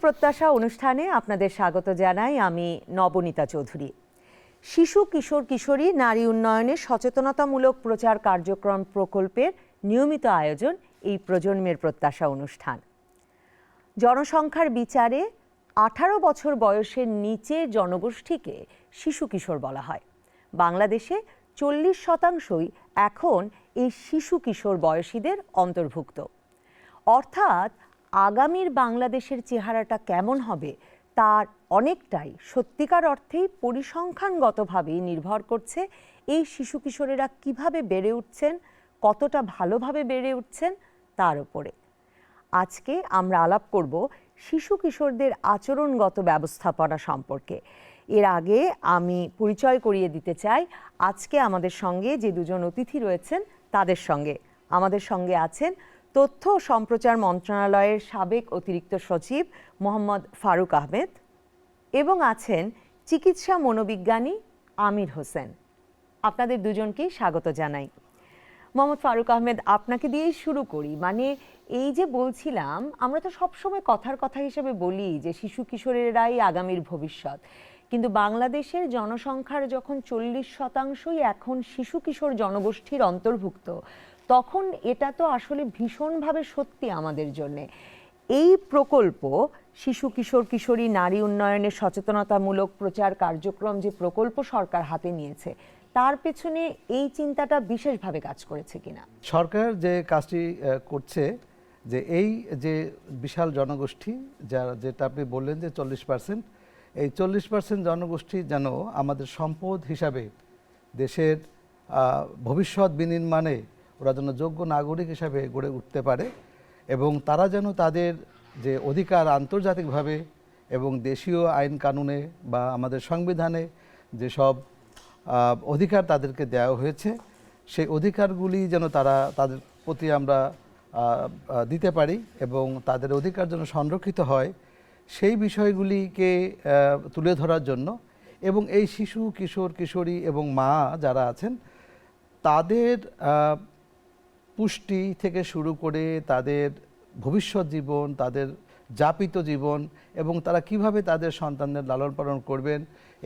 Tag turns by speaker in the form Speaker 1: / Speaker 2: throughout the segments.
Speaker 1: প্রত্যাশা অনুষ্ঠানে আপনাদের স্বাগত জানাই আমি নবনীতা চৌধুরী। শিশু, কিশোর, কিশোরী, নারী উন্নয়নে সচেতনতামূলক প্রচার কার্যক্রম প্রকল্পের নিয়মিত আয়োজন এই প্রজন্মের প্রত্যাশা অনুষ্ঠান। জনসংখ্যার বিচারে আঠারো বছর বয়সের নিচে জনগোষ্ঠীকে শিশু, কিশোর বলা হয়। বাংলাদেশে চল্লিশ শতাংশই এখন এই শিশু, কিশোর বয়সীদের অন্তর্ভুক্ত। অর্থাৎ আগামীর বাংলাদেশের চেহারাটা কেমন হবে তার অনেকটাই সত্যিকার অর্থেই পরিসংখ্যানগতভাবেই নির্ভর করছে এই শিশু কিশোরেরা কীভাবে বেড়ে উঠছেন, কতটা ভালোভাবে বেড়ে উঠছেন তার উপরে। আজকে আমরা আলাপ করব শিশু কিশোরদের আচরণগত ব্যবস্থাপনা সম্পর্কে। এর আগে আমি পরিচয় করিয়ে দিতে চাই, আজকে আমাদের সঙ্গে যে দুজন অতিথি রয়েছেন তাদের সঙ্গে। আমাদের সঙ্গে আছেন তথ্য ও সম্প্রচার মন্ত্রণালয়ের সাবেক অতিরিক্ত সচিব মোহাম্মদ ফারুক আহমেদ এবং আছেন চিকিৎসা মনোবিজ্ঞানী আমির হোসেন। আপনাদের দুজনকেই স্বাগত জানাই। মোহাম্মদ ফারুক আহমেদ, আপনাকে দিয়েই শুরু করি। মানে এই যে বলছিলাম, আমরা তো সবসময় কথার কথা হিসেবে বলি যে শিশু কিশোরেরাই আগামীর ভবিষ্যৎ। কিন্তু বাংলাদেশের জনসংখ্যার যখন চল্লিশ শতাংশই এখন শিশু কিশোর জনগোষ্ঠীর অন্তর্ভুক্ত তখন এটা তো আসলে ভীষণভাবে সত্যি আমাদের জন্যে। এই প্রকল্প শিশু, কিশোর, কিশোরী, নারী উন্নয়নের সচেতনতামূলক প্রচার কার্যক্রম যে প্রকল্প সরকার হাতে নিয়েছে, তার পেছনে এই চিন্তাটা বিশেষভাবে কাজ করেছে কিনা?
Speaker 2: সরকার যে কাজটি করছে, যে এই যে বিশাল জনগোষ্ঠী, যা যেটা আপনি বললেন যে চল্লিশ পার্সেন্ট, এই চল্লিশ পার্সেন্ট জনগোষ্ঠী যেন আমাদের সম্পদ হিসাবে দেশের ভবিষ্যৎ বিনির্মাণে ওরা যেন যোগ্য নাগরিক হিসাবে গড়ে উঠতে পারে এবং তারা যেন তাদের যে অধিকার আন্তর্জাতিকভাবে এবং দেশীয় আইন কানুনে বা আমাদের সংবিধানে যেসব অধিকার তাদেরকে দেওয়া হয়েছে, সেই অধিকারগুলি যেন তারা তাদের প্রতি আমরা দিতে পারি এবং তাদের অধিকার যেন সংরক্ষিত হয়, সেই বিষয়গুলিকে তুলে ধরার জন্য এবং এই শিশু, কিশোর, কিশোরী এবং মা যারা আছেন, তাদের পুষ্টি থেকে শুরু করে তাদের ভবিষ্যৎ জীবন, তাদের যাপিত জীবন এবং তারা কীভাবে তাদের সন্তানদের লালন পালন করবেন,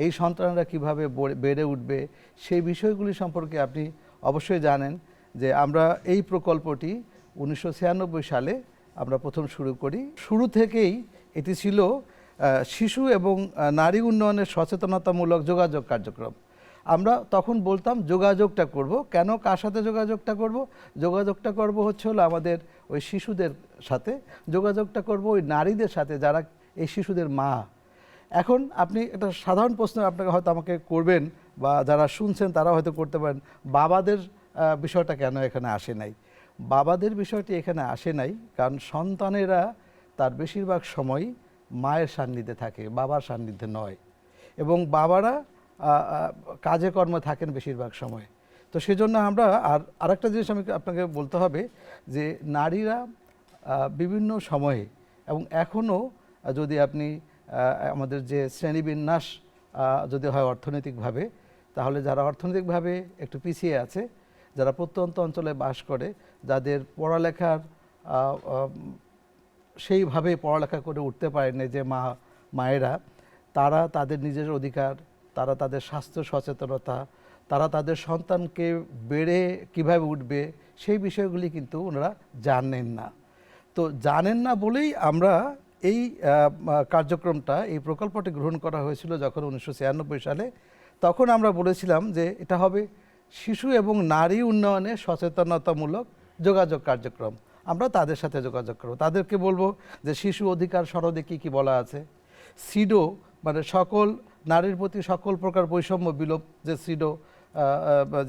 Speaker 2: এই সন্তানরা কীভাবে বেড়ে উঠবে, সেই বিষয়গুলি সম্পর্কে আপনি অবশ্যই জানেন যে আমরা এই প্রকল্পটি উনিশশো ছিয়ানব্বই সালে আমরা প্রথম শুরু করি। শুরু থেকেই এটি ছিল শিশু এবং নারী উন্নয়নের সচেতনতামূলক যোগাযোগ কার্যক্রম। আমরা তখন বলতাম যোগাযোগটা করব। কেন কার সাথে যোগাযোগটা করব? যোগাযোগটা করব হচ্ছে হলো আমাদের ওই শিশুদের সাথে। যোগাযোগটা করব ওই নারীদের সাথে যারা এই শিশুদের মা। এখন আপনি একটা সাধারণ প্রশ্ন আপনাকে হয়তো আমাকে করবেন বা যারা শুনছেন তারা হয়তো করতে পারেন, বাবাদের বিষয়টা কেন এখানে আসে নাই? বাবাদের বিষয়টি এখানে আসে নাই কারণ সন্তানেরা তার বেশিরভাগ সময়ই মায়ের সান্নিধ্যে থাকে, বাবার সান্নিধ্যে নয়। এবং বাবারা কাজে কর্মে থাকেন বেশিরভাগ সময়। তো সেজন্য আমরা আর আরেকটা জিনিস আমি আপনাকে বলতে হবে যে নারীরা বিভিন্ন সময়ে এবং এখনও যদি আপনি আমাদের যে শ্রেণীবিন্যাস যদি হয় অর্থনৈতিকভাবে, তাহলে যারা অর্থনৈতিকভাবে একটু পিছিয়ে আছে, যারা প্রত্যন্ত অঞ্চলে বাস করে, যাদের পড়ালেখার সেইভাবে পড়ালেখা করে উঠতে পারেনি যে মা, মায়েরা, তারা তাদের নিজের অধিকার তারা তাদের স্বাস্থ্য সচেতনতা, তারা তাদের সন্তানকে বেড়ে কীভাবে উঠবে, সেই বিষয়গুলি কিন্তু ওনারা জানেন না। তো জানেন না বলেই আমরা এই কার্যক্রমটা, এই প্রকল্পটি গ্রহণ করা হয়েছিল যখন উনিশশো ছিয়ানব্বই সালে। তখন আমরা বলেছিলাম যে এটা হবে শিশু এবং নারী উন্নয়নে সচেতনতামূলক যোগাযোগ কার্যক্রম। আমরা তাদের সাথে যোগাযোগ করব। তাদেরকে বলব যে শিশু অধিকার সনদে কী কী বলা আছে? সিডো মানে সকল নারীর প্রতি সকল প্রকার বৈষম্য বিলোপ যে সিডো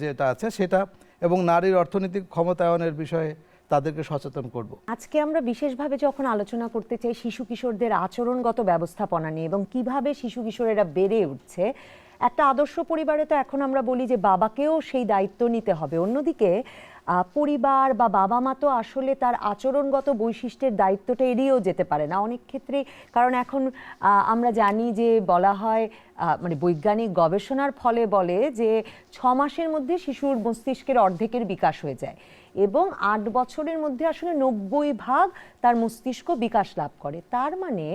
Speaker 2: যেটা আছে সেটা এবং নারীর অর্থনৈতিক ক্ষমতায়নের বিষয়ে তাদেরকে সচেতন করব।
Speaker 1: আজকে আমরা বিশেষভাবে যখন আলোচনা করতে চাই শিশু কিশোরদের আচরণগত ব্যবস্থাপনা নিয়ে এবং কীভাবে শিশু কিশোরেরা বেড়ে উঠছে একটা আদর্শ পরিবারে তো এখন আমরা বলি যে বাবাকেও সেই দায়িত্ব নিতে হবে। অন্যদিকে পরিবার বা বাবা মা তো আসলে তার আচরণগত বৈশিষ্ট্যের দায়িত্বটা এড়িয়েও যেতে পারে না। অনেক ক্ষেত্রে, কারণ এখন আমরা জানি যে বলা হয় মানে বৈজ্ঞানিক গবেষণার ফলে বলে যে ছ মাসের মধ্যে শিশুর মস্তিষ্কের অর্ধেকের বিকাশ হয়ে যায় এবং আট বছরের মধ্যে আসলে নব্বই ভাগ তার মস্তিষ্ক বিকাশ লাভ করে। তার মানে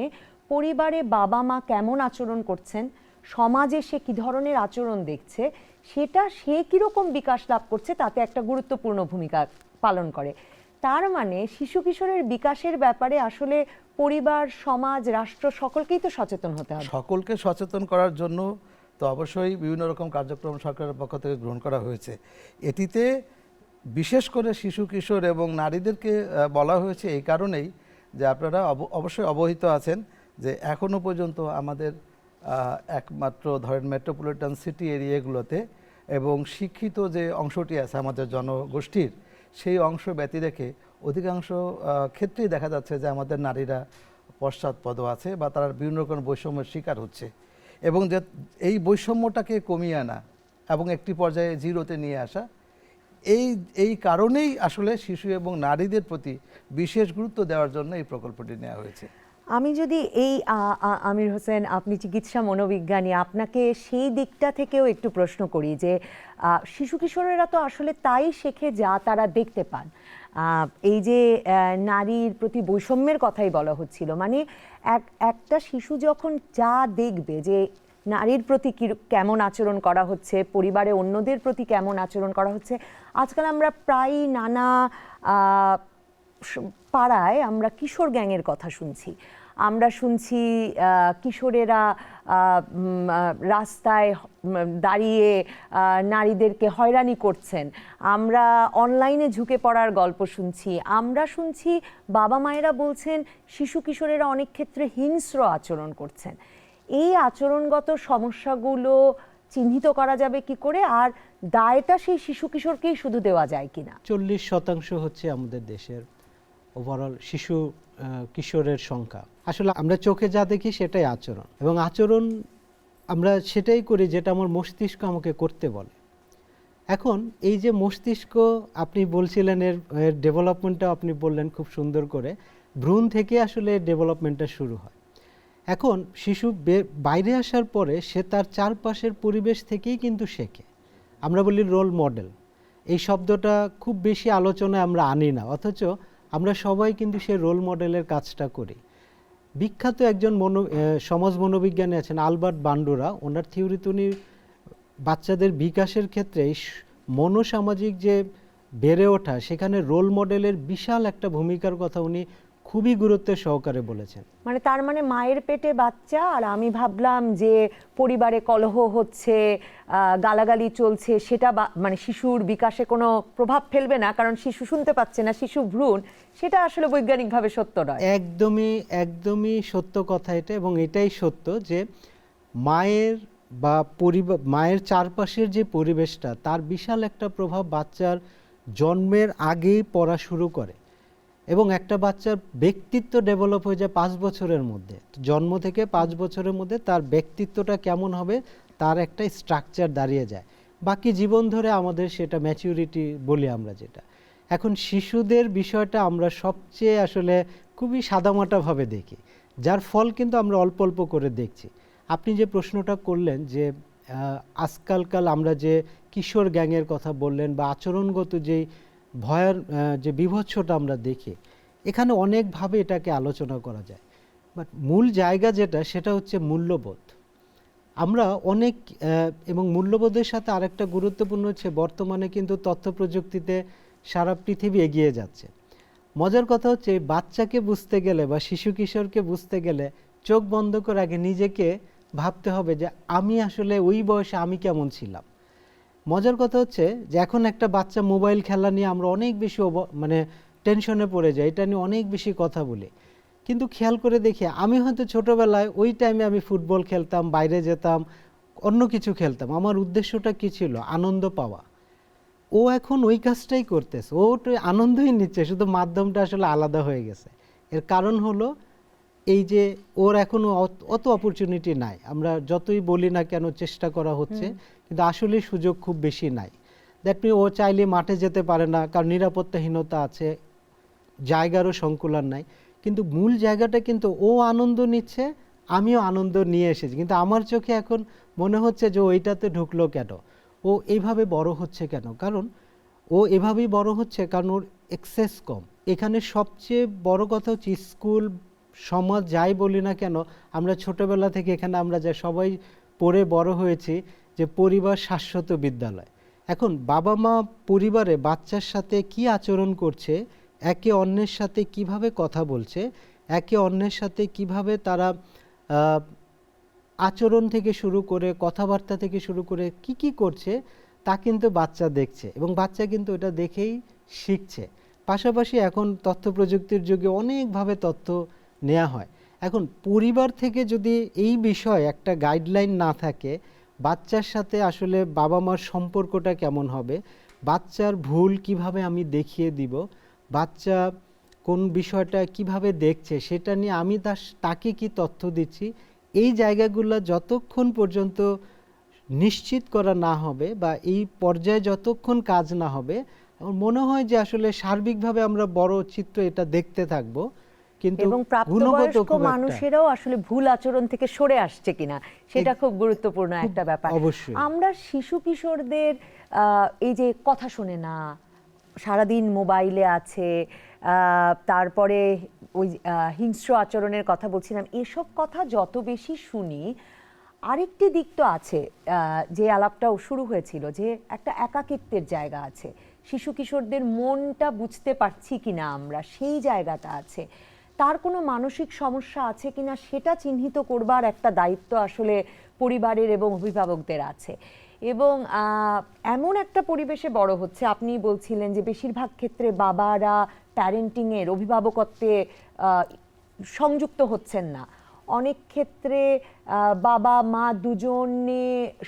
Speaker 1: পরিবারে বাবা মা কেমন আচরণ করছেন? সমাজে সে কি ধরনের আচরণ দেখছে, সেটা সে কীরকম বিকাশ লাভ করছে, তাতে একটা গুরুত্বপূর্ণ ভূমিকা পালন করে। তার মানে শিশু কিশোরের বিকাশের ব্যাপারে আসলে পরিবার, সমাজ, রাষ্ট্র সকলকেই তো সচেতন হতে হবে।
Speaker 2: সকলকে সচেতন করার জন্য তো অবশ্যই বিভিন্ন রকম কার্যক্রম সরকারের পক্ষ থেকে গ্রহণ করা হয়েছে। এটিতে বিশেষ করে শিশু কিশোর এবং নারীদেরকে বলা হয়েছে এই কারণেই যে আপনারা অব- অবশ্যই অবহিত আছেন যে এখনও পর্যন্ত আমাদের একমাত্র ধরেন মেট্রোপলিটন সিটি এরিয়াগুলোতে এবং শিক্ষিত যে অংশটি আছে আমাদের জনগোষ্ঠীর, সেই অংশ ব্যতি রেখে অধিকাংশ ক্ষেত্রেই দেখা যাচ্ছে যে আমাদের নারীরা পশ্চাৎপদ আছে বা তারা বিভিন্ন রকম বৈষম্যের শিকার হচ্ছে এবং যে এই বৈষম্যটাকে কমিয়ে আনা এবং একটি পর্যায়ে জিরোতে নিয়ে আসা, এই এই কারণেই আসলে শিশু এবং নারীদের প্রতি বিশেষ গুরুত্ব দেওয়ার জন্য এই প্রকল্পটি নেওয়া হয়েছে।
Speaker 1: আমি যদি এই আমির হোসেন, আপনি চিকিৎসা মনোবিজ্ঞানী, আপনাকে সেই দিকটা থেকেও একটু প্রশ্ন করি যে শিশু কিশোরেরা তো আসলে তাই শেখে যা তারা দেখতে পান। এই যে নারীর প্রতি বৈষম্যের কথাই বলা হচ্ছিল মানে এক, একটা শিশু যখন যা দেখবে যে, নারীর প্রতি কেমন আচরণ করা হচ্ছে, পরিবারে অন্যদের প্রতি কেমন আচরণ করা হচ্ছে, আজকাল আমরা প্রায়ই নানা পাড়ায় আমরা কিশোর গ্যাংয়ের কথা শুনছি। আমরা শুনছি কিশোরেরা রাস্তায় দাঁড়িয়ে নারীদেরকে হয়রানি করছেন। আমরা অনলাইনে ঝুঁকে পড়ার গল্প শুনছি। আমরা শুনছি বাবা মায়েরা বলছেন, শিশু কিশোরেরা অনেক ক্ষেত্রে হিংস্র আচরণ করছেন। এই আচরণগত সমস্যাগুলো চিহ্নিত করা যাবে কি করে? আর দায়টা সেই শিশু কিশোরকেই শুধু দেওয়া যায় কিনা?
Speaker 3: চল্লিশ শতাংশ হচ্ছে আমাদের দেশের ওভারঅল শিশু কিশোরের সংখ্যা। আসলে আমরা চোখে যা দেখি সেটাই আচরণ। এবং আচরণ আমরা সেটাই করি যেটা আমার মস্তিষ্ক আমাকে করতে বলে। এখন এই যে মস্তিষ্ক, আপনি বলছিলেন এর এর ডেভেলপমেন্টটা আপনি বললেন খুব সুন্দর করে। ভ্রূণ থেকে আসলে ডেভেলপমেন্টটা শুরু হয়। এখন শিশু বাইরে আসার পরে সে তার চারপাশের পরিবেশ থেকেই কিন্তু শেখে। আমরা বলি রোল মডেল এই শব্দটা খুব বেশি আলোচনায় আমরা আনি না। অথচ আমরা সবাই কিন্তু সে রোল মডেলের কাজটা করি। বিখ্যাত একজন মনো সমাজ মনোবিজ্ঞানী আছেন আলবার্ট বান্ডোরা। ওনার থিওরিতে উনি বাচ্চাদের বিকাশের ক্ষেত্রে মনোসামাজিক যে বেড়ে ওঠা, সেখানে রোল মডেলের বিশাল একটা ভূমিকার কথা উনি খুবই গুরুত্বের সহকারে বলেছেন।
Speaker 1: মানে তার মানে মায়ের পেটে বাচ্চা আর আমি ভাবলাম যে পরিবারে কলহ হচ্ছে গালাগালি চলছে সেটা বা- মানে শিশুর বিকাশে কোনো প্রভাব ফেলবে না কারণ শিশু শুনতে পাচ্ছে না শিশু ভ্রূণ সেটা আসলে বৈজ্ঞানিকভাবে সত্য নয়।
Speaker 3: একদমই একদমই সত্য কথা এটা এবং এটাই সত্য যে মায়ের বা পরিবার মায়ের চারপাশের যে পরিবেশটা তার বিশাল একটা প্রভাব বাচ্চার জন্মের আগেই পড়া শুরু করে। এবং একটা বাচ্চার ব্যক্তিত্ব ডেভেলপ হয়ে যায় পাঁচ বছরের মধ্যে। জন্ম থেকে পাঁচ বছরের মধ্যে তার ব্যক্তিত্বটা কেমন হবে, তার একটা স্ট্রাকচার দাঁড়িয়ে যায়। বাকি জীবন ধরে আমাদের সেটা ম্যাচিউরিটি বলি আমরা যেটা। এখন শিশুদের বিষয়টা আমরা সবচেয়ে আসলে খুবই সাদামাটাভাবে দেখি, যার ফল কিন্তু আমরা অল্প অল্প করে দেখছি। আপনি যে প্রশ্নটা করলেন যে আজকালকাল আমরা যে কিশোর গ্যাংয়ের কথা বললেন বা আচরণগত যেই ভয়ের যে বিভৎসটা আমরা দেখি, এখানে অনেকভাবে এটাকে আলোচনা করা যায়। বাট মূল জায়গা যেটা, সেটা হচ্ছে মূল্যবোধ। আমরা অনেক এবং মূল্যবোধের সাথে আরেকটা গুরুত্বপূর্ণ হচ্ছে, বর্তমানে কিন্তু তথ্য প্রযুক্তিতে সারা পৃথিবী এগিয়ে যাচ্ছে। মজার কথা হচ্ছে, বাচ্চাকে বুঝতে গেলে বা শিশু কিশোরকে বুঝতে গেলে চোখ বন্ধ করে আগে নিজেকে ভাবতে হবে যে, আমি আসলে ওই বয়সে আমি কেমন ছিলাম? মজার কথা হচ্ছে যে এখন একটা বাচ্চা মোবাইল খেলা নিয়ে আমরা অনেক বেশি মানে টেনশনে পড়ে যাই, এটা নিয়ে অনেক বেশি কথা বলি। কিন্তু খেয়াল করে দেখি, আমি হয়তো ছোটবেলায় ওই টাইমে আমি ফুটবল খেলতাম, বাইরে যেতাম, অন্য কিছু খেলতাম। আমার উদ্দেশ্যটা কী ছিল? আনন্দ পাওয়া। ও এখন ওই কাজটাই করতেছে। ও আনন্দই নিচ্ছে, শুধু মাধ্যমটা আসলে আলাদা হয়ে গেছে। এর কারণ হলো এই যে ওর এখনও অত- অত অপরচুনিটি নাই। আমরা যতই বলি না কেন, চেষ্টা করা হচ্ছে। কিন্তু আসলে সুযোগ খুব বেশি নাই। দ্যাট মিন ও চাইলে মাঠে যেতে পারে না, কারণ নিরাপত্তাহীনতা আছে, জায়গারও সংকুলান নাই। কিন্তু মূল জায়গাটা কিন্তু ও আনন্দ নিচ্ছে, আমিও আনন্দ নিয়ে এসেছি। কিন্তু আমার চোখে এখন মনে হচ্ছে যে ওইটাতে ঢুকলো কেন? ও এইভাবে বড় হচ্ছে কেন? কারণ ও এভাবেই বড় হচ্ছে কারণ ওর এক্সেস কম। এখানে সবচেয়ে বড় কথা হচ্ছে স্কুল, সমাজ, যাই বলি না কেন, আমরা ছোটবেলা থেকে এখানে আমরা যা সবাই পড়ে বড় হয়েছি যে পরিবার শাশ্বত বিদ্যালয়। এখন বাবা মা পরিবারে বাচ্চার সাথে কি আচরণ করছে, একে অন্যের সাথে কীভাবে কথা বলছে, একে অন্যের সাথে কীভাবে তারা আচরণ থেকে শুরু করে, কথাবার্তা থেকে শুরু করে কি কি করছে, তা কিন্তু বাচ্চা দেখছে এবং বাচ্চা কিন্তু এটা দেখেই শিখছে। পাশাপাশি এখন তথ্য প্রযুক্তির যুগে অনেকভাবে তথ্য নেওয়া হয়। এখন পরিবার থেকে যদি এই বিষয়ে একটা গাইডলাইন না থাকে বাচ্চার সাথে আসলে বাবা মার সম্পর্কটা কেমন হবে? বাচ্চার ভুল কীভাবে আমি দেখিয়ে দিব? বাচ্চা কোন বিষয়টা কীভাবে দেখছে? সেটা নিয়ে আমি তার তাকে কি তথ্য দিচ্ছি? এই জায়গাগুলো যতক্ষণ পর্যন্ত নিশ্চিত করা না হবে বা এই পর্যায়ে যতক্ষণ কাজ না হবে, আমার মনে হয় যে আসলে সার্বিকভাবে আমরা বড় চিত্র এটা দেখতে থাকব। কিন্তু
Speaker 1: এবং প্রাপ্তবয়স্ক মানুষেরাও আসলে ভুল আচরণ থেকে সরে আসছে কিনা সেটা খুব গুরুত্বপূর্ণ একটা ব্যাপার।
Speaker 3: অবশ্যই।
Speaker 1: আমরা শিশু কিশোরদের এই যে কথা শোনে না সারাদিন মোবাইলে আছে তারপরে ওই হিংস্র আচরণের কথা বলছিলাম এসব কথা যত বেশি শুনি আরেকটি দিক তো আছে যে আলাপটাও শুরু হয়েছিল যে একটা একাকিত্বের জায়গা আছে। শিশু কিশোরদের মনটা বুঝতে পারছি কিনা আমরা সেই জায়গাটা আছে। তার কোনো মানসিক সমস্যা আছে কিনা সেটা চিহ্নিত করবার একটা দায়িত্ব আসলে পরিবারের এবং অভিভাবকদের আছে। এবং এমন একটা পরিবেশে বড় হচ্ছে, আপনি বলছিলেন যে বেশিরভাগ ক্ষেত্রে বাবারা প্যারেন্টিংয়ের, অভিভাবকত্বে সংযুক্ত হচ্ছেন না। অনেক ক্ষেত্রে বাবা মা দুজনে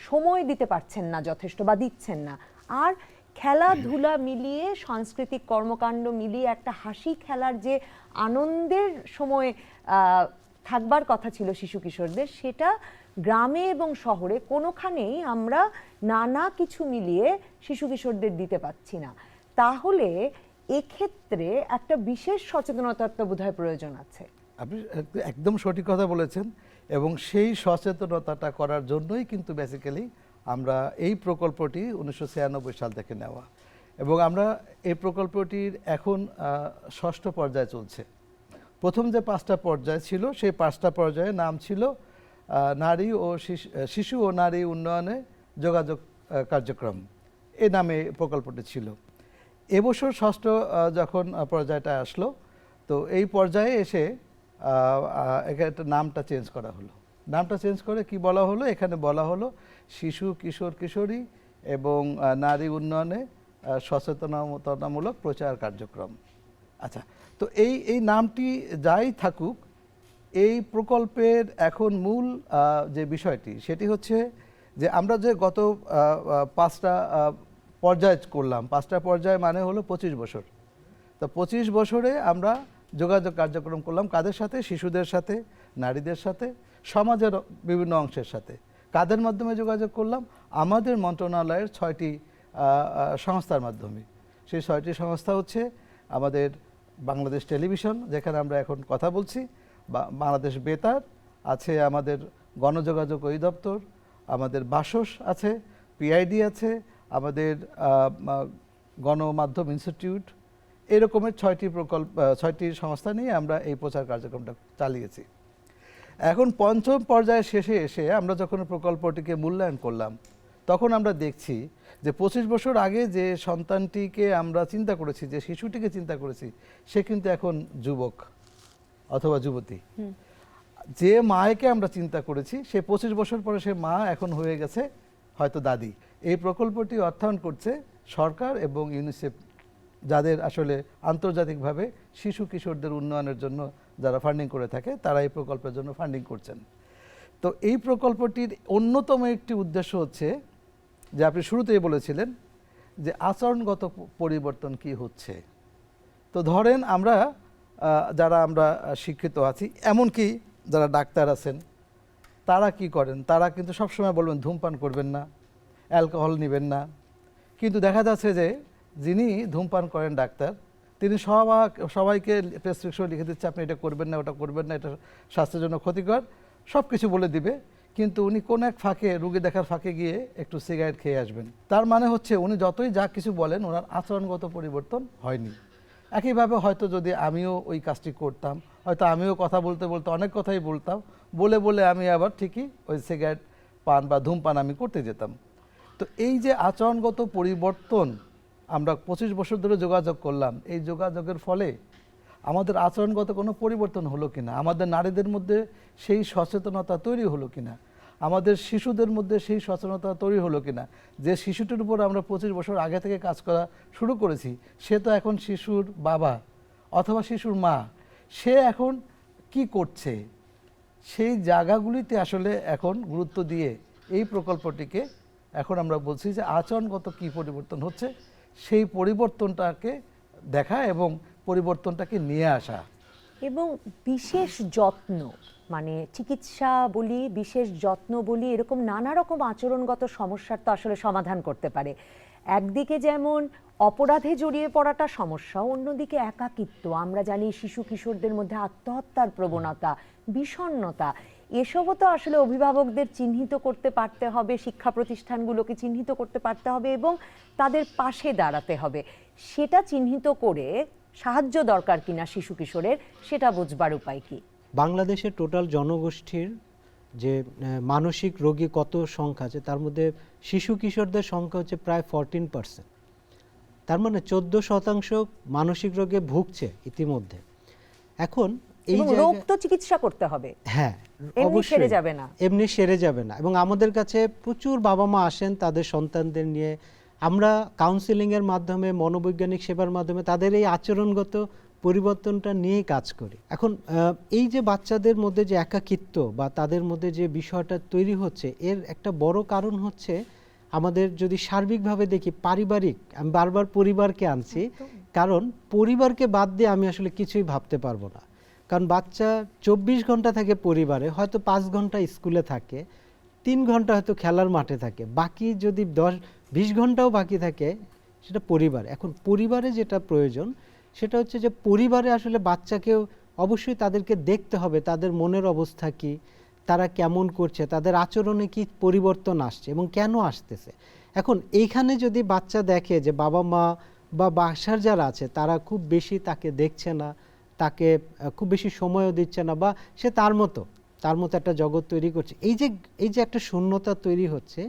Speaker 1: সময় দিতে পারছেন না যথেষ্ট বা দিচ্ছেন না। আর খেলাধুলা মিলিয়ে, সাংস্কৃতিক কর্মকাণ্ড মিলিয়ে একটা হাসি খেলার যে আনন্দের সময় থাকবার কথা ছিল শিশু কিশোরদের, সেটা গ্রামে এবং শহরে কোনোখানেই আমরা নানা কিছু মিলিয়ে শিশু কিশোরদের দিতে পারছি না। তাহলে এক্ষেত্রে একটা বিশেষ সচেতনতার তো বোধহয় প্রয়োজন আছে।
Speaker 2: আপনি একদম সঠিক কথা বলেছেন এবং সেই সচেতনতাটা করার জন্যই কিন্তু বেসিক্যালি আমরা এই প্রকল্পটি উনিশশো ছিয়ানব্বই সাল থেকে নেওয়া। এবং আমরা এই প্রকল্পটির এখন ষষ্ঠ পর্যায়ে চলছে। প্রথম যে পাঁচটা পর্যায় ছিল, সেই পাঁচটা পর্যায়ে নাম ছিল নারী ও শিশু ও নারী উন্নয়নে যোগাযোগ কার্যক্রম। এ নামে প্রকল্পটি ছিল। এবছর ষষ্ঠ যখন পর্যায়টা আসলো, তো এই পর্যায়ে এসে একটা নামটা চেঞ্জ করা হলো। নামটা চেঞ্জ করে কি বলা হলো? এখানে বলা হলো শিশু, কিশোর, কিশোরী এবং নারী উন্নয়নে সচেতনতামূলক প্রচার কার্যক্রম। আচ্ছা তো এই এই নামটি যাই থাকুক, এই প্রকল্পের এখন মূল যে বিষয়টি, সেটি হচ্ছে যে আমরা যে গত পাঁচটা পর্যায় করলাম, পাঁচটা পর্যায় মানে হলো পঁচিশ বছর। তো পঁচিশ বছরে আমরা যোগাযোগ কার্যক্রম করলাম কাদের সাথে? শিশুদের সাথে, নারীদের সাথে সমাজের বিভিন্ন অংশের সাথে। কাদের মাধ্যমে যোগাযোগ করলাম? আমাদের মন্ত্রণালয়ের ছয়টি সংস্থার মাধ্যমে। সেই ছয়টি সংস্থা হচ্ছে আমাদের বাংলাদেশ টেলিভিশন, যেখানে আমরা এখন কথা বলছি। বাংলাদেশ বেতার, আছে আমাদের গণযোগাযোগ অধিদপ্তর, আমাদের বাসস আছে, পিআইডি আছে, আমাদের গণমাধ্যম ইনস্টিটিউট। এরকমের ছয়টি প্রকল্প ছয়টি সংস্থা নিয়ে আমরা এই প্রচার কার্যক্রমটা চালিয়েছি। এখন পঞ্চম পর্যায়ে শেষে এসে আমরা যখন প্রকল্পটিকে মূল্যায়ন করলাম তখন আমরা দেখছি যে পঁচিশ বছর আগে যে সন্তানটিকে আমরা চিন্তা করেছি যে শিশুটিকে চিন্তা করেছি সে কিন্তু এখন যুবক অথবা যুবতী। যে মায়েকে আমরা চিন্তা করেছি সে পঁচিশ বছর পরে সে মা এখন হয়ে গেছে হয়তো দাদি। এই প্রকল্পটি অর্থায়ন করছে সরকার এবং ইউনিসেফ যাদের আসলে আন্তর্জাতিকভাবে শিশু কিশোরদের উন্নয়নের জন্য যারা ফান্ডিং করে থাকে, তারা এই প্রকল্পের জন্য ফান্ডিং করছেন। তো এই প্রকল্পটির অন্যতম একটি উদ্দেশ্য হচ্ছে যে আপনি শুরুতেই বলেছিলেন যে আচরণগত পরিবর্তন কি হচ্ছে। তো ধরেন আমরা যারা আমরা শিক্ষিত আছি, এমনকি যারা ডাক্তার আছেন, তারা কি করেন? তারা কিন্তু সবসময় বলবেন, ধূমপান করবেন না, অ্যালকোহল নেবেন না। কিন্তু দেখা যাচ্ছে যে যিনি ধূমপান করেন ডাক্তার তিনি সবাই সবাইকে প্রেসক্রিপশন লিখে দিচ্ছে, আপনি এটা করবেন না, ওটা করবেন না, এটা স্বাস্থ্যের জন্য ক্ষতিকর। সব কিছু বলে দিবে, কিন্তু উনি কোন এক ফাঁকে, রুগী দেখার ফাঁকে গিয়ে একটু সিগারেট খেয়ে আসবেন। তার মানে হচ্ছে উনি যতই যা কিছু বলেন, ওনার আচরণগত পরিবর্তন হয়নি। একইভাবে হয়তো যদি আমিও ওই কাজটি করতাম, হয়তো আমিও কথা বলতে বলতে অনেক কথাই বলতাম, বলে বলে আমি আবার ঠিকই ওই সিগারেট পান বা ধূমপান আমি করতে যেতাম। তো এই যে আচরণগত পরিবর্তন আমরা পঁচিশ বছর ধরে যোগাযোগ করলাম। এই যোগাযোগের ফলে আমাদের আচরণগত কোনো পরিবর্তন হলো কিনা, আমাদের নারীদের মধ্যে সেই সচেতনতা তৈরি হলো কিনা, আমাদের শিশুদের মধ্যে সেই সচেতনতা তৈরি হলো কিনা, যে শিশুটির উপর আমরা পঁচিশ বছর আগে থেকে কাজ করা শুরু করেছি, সে তো এখন শিশুর বাবা অথবা শিশুর মা, সে এখন কি করছে? সেই জায়গাগুলিতে আসলে এখন গুরুত্ব দিয়ে এই প্রকল্পটিকে এখন আমরা বলছি যে আচরণগত কি পরিবর্তন হচ্ছে সেই পরিবর্তনটাকে দেখা এবং পরিবর্তনটাকে নিয়ে আসা।
Speaker 1: এবং বিশেষ যত্ন মানে চিকিৎসা বলি, বিশেষ যত্ন বলি, এরকম নানা রকম আচরণগত সমস্যার তো আসলে সমাধান করতে পারে। একদিকে যেমন অপরাধে জড়িয়ে পড়াটা সমস্যা, অন্যদিকে একাকিত্ব। আমরা জানি শিশু কিশোরদের মধ্যে আত্মহত্যার প্রবণতা, বিষণ্ণতা এসবও তো আসলে অভিভাবকদের চিহ্নিত করতে পারতে হবে, শিক্ষা প্রতিষ্ঠানগুলোকে চিহ্নিত করতে পারতে হবে এবং তাদের পাশে দাঁড়াতে হবে। সেটা চিহ্নিত করে সাহায্য দরকার কিনা শিশু কিশোরের, সেটা বুঝবার উপায় কি?
Speaker 3: বাংলাদেশের টোটাল জনগোষ্ঠীর যে মানসিক রোগী কত সংখ্যা আছে, তার মধ্যে শিশু কিশোরদের সংখ্যা হচ্ছে প্রায় ফরটিন পার্সেন্ট তার মানে চোদ্দ শতাংশ মানসিক রোগে ভুগছে ইতিমধ্যে। এখন এই
Speaker 1: রোগ তো চিকিৎসা করতে হবে।
Speaker 3: হ্যাঁ
Speaker 1: এমনি সেরে যাবে না।
Speaker 3: এমনি সেরে যাবে না। এবং আমাদের কাছে প্রচুর বাবা মা আসেন তাদের সন্তানদের নিয়ে। আমরা কাউন্সিলিং এর মাধ্যমে মনোবৈজ্ঞানিক সেবার মাধ্যমে তাদের এই আচরণগত পরিবর্তনটা নিয়ে কাজ করি। এখন এই যে বাচ্চাদের মধ্যে যে একাকিত্ব বা তাদের মধ্যে যে বিষয়টা তৈরি হচ্ছে এর একটা বড় কারণ হচ্ছে আমাদের যদি সার্বিকভাবে দেখি পারিবারিক আমি বারবার পরিবারকে আনছি কারণ পরিবারকে বাদ দিয়ে আমি আসলে কিছুই ভাবতে পারব না। কারণ বাচ্চা চব্বিশ ঘণ্টা থাকে পরিবারে, হয়তো পাঁচ ঘণ্টা স্কুলে থাকে, তিন ঘণ্টা হয়তো খেলার মাঠে থাকে, বাকি যদি দশ, বিশ ঘন্টাও বাকি থাকে, সেটা পরিবার। এখন পরিবারে যেটা প্রয়োজন, সেটা হচ্ছে যে পরিবারে আসলে বাচ্চাকেও অবশ্যই তাদেরকে দেখতে হবে, তাদের মনের অবস্থা কি, তারা কেমন করছে, তাদের আচরণে কি পরিবর্তন আসছে এবং কেন আসতেছে। এখন এইখানে যদি বাচ্চা দেখে যে বাবা মা বা বাসার যারা আছে, তারা খুব বেশি তাকে দেখছে না তাকে খুব বেশি সময়ও দিচ্ছে না বা সে তার মতো তার মতো একটা জগৎ তৈরি করছে। এই যে এই যে একটা শূন্যতা তৈরি হচ্ছে,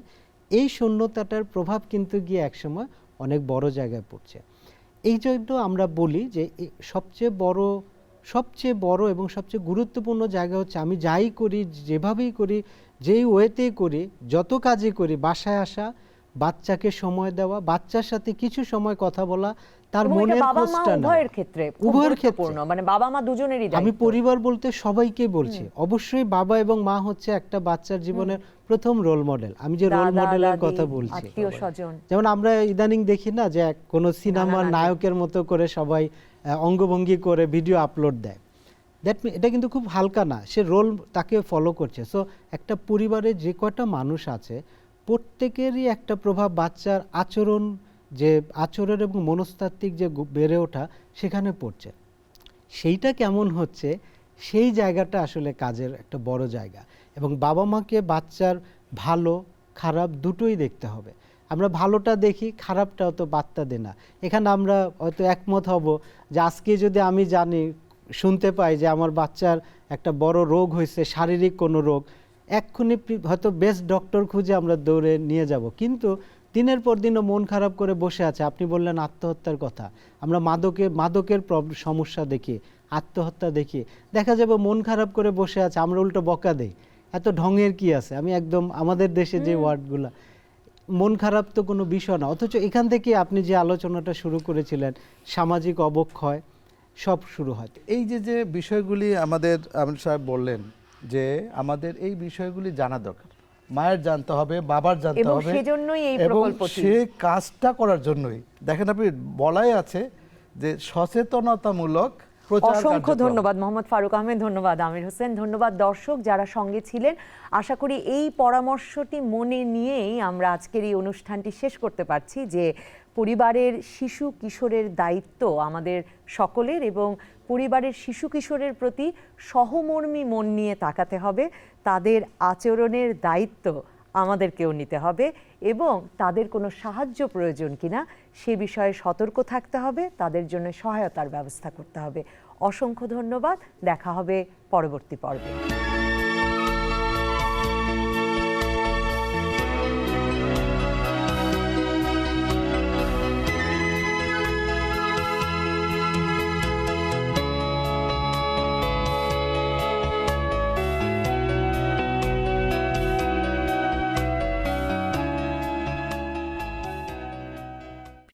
Speaker 3: এই শূন্যতাটার প্রভাব কিন্তু গিয়ে একসময় অনেক বড় জায়গায় পড়ছে। এই জন্য আমরা বলি যে সবচেয়ে বড় সবচেয়ে বড় এবং সবচেয়ে গুরুত্বপূর্ণ জায়গা হচ্ছে, আমি যাই করি, যেভাবেই করি, যেই ওয়েতেই করি, যত কাজই করি, বাসায় আসা, বাচ্চাকে সময় দেওয়া, বাচ্চার সাথে কিছু সময় কথা বলা তার মনের
Speaker 1: বাবা মা উভয়ের ক্ষেত্রে
Speaker 3: উভয়ের ক্ষেত্রে।
Speaker 1: মানে বাবা মা দুজনেরই
Speaker 3: আমি পরিবার বলতে সবাইকে বলছি অবশ্যই বাবা এবং মা হচ্ছে একটা বাচ্চার জীবনের প্রথম রোল মডেল আমি যে রোল মডেলের কথা বলছি। যেমন আমরা ইদানিং দেখি না যে কোনো সিনেমার নায়কের মতো করে সবাই অঙ্গভঙ্গি করে ভিডিও আপলোড দেয়। দ্যাট এটা কিন্তু খুব হালকা না সে রোল তাকে ফলো করছে। সো একটা পরিবারে যে কয়টা মানুষ আছে প্রত্যেকেরই একটা প্রভাব বাচ্চার আচরণ যে আচরণ এবং মনস্তাত্ত্বিক যে বেড়ে ওঠা সেখানে পড়ছে। সেইটা কেমন হচ্ছে? সেই জায়গাটা আসলে কাজের একটা বড় জায়গা। এবং বাবা মাকে বাচ্চার ভালো, খারাপ দুটোই দেখতে হবে। আমরা ভালোটা দেখি, খারাপটাও তো বার্তা দেয় না। এখানে আমরা হয়তো একমত হব যে আজকে যদি আমি জানি, শুনতে পাই যে আমার বাচ্চার একটা বড় রোগ হয়েছে, শারীরিক কোনো রোগ, এক্ষুনি হয়তো বেস্ট ডক্টর খুঁজে আমরা দৌড়ে নিয়ে যাব। কিন্তু দিনের পর দিনও মন খারাপ করে বসে আছে। আপনি বললেন আত্মহত্যার কথা। আমরা মাদকের মাদকের সমস্যা দেখি আত্মহত্যা দেখি। দেখা যাবে মন খারাপ করে বসে আছে আমরা উল্টো বকা দেই। এত ঢঙের কি আছে? আমি একদম আমাদের দেশে যে ওয়ার্ডগুলো মন খারাপ তো কোনো বিষয় না। অথচ এখান থেকে আপনি যে আলোচনাটা শুরু করেছিলেন সামাজিক অবক্ষয় সব শুরু হয়।
Speaker 2: এই যে যে বিষয়গুলি আমাদের আমির সাহেব বললেন যে আমাদের এই বিষয়গুলি জানা দরকার। মায়ের জানতে হবে বাবার জানতে হবে
Speaker 1: সেজন্যই এই
Speaker 2: এবং। সে কাজটা করার জন্যই। দেখেন আপনি বলাই আছে যে সচেতনতামূলক
Speaker 1: অসংখ্য ধন্যবাদ মোহাম্মদ ফারুক আহমেদ ধন্যবাদ আমির হোসেন ধন্যবাদ দর্শক যারা সঙ্গে ছিলেন। আশা করি এই পরামর্শটি মনে নিয়েই আমরা আজকের এই অনুষ্ঠানটি শেষ করতে পারছি যে পরিবারের শিশু কিশোরের দায়িত্ব আমাদের সকলের এবং পরিবারের শিশু কিশোরের প্রতি সহমর্মী মন নিয়ে তাকাতে হবে। তাদের আচরণের দায়িত্ব আমাদেরকেও নিতে হবে এবং তাদের কোনো সাহায্য প্রয়োজন কিনা সে বিষয়ে সতর্ক থাকতে হবে। তাদের জন্য সহায়তার ব্যবস্থা করতে হবে। অসংখ্য ধন্যবাদ। দেখা হবে পরবর্তী পর্বে।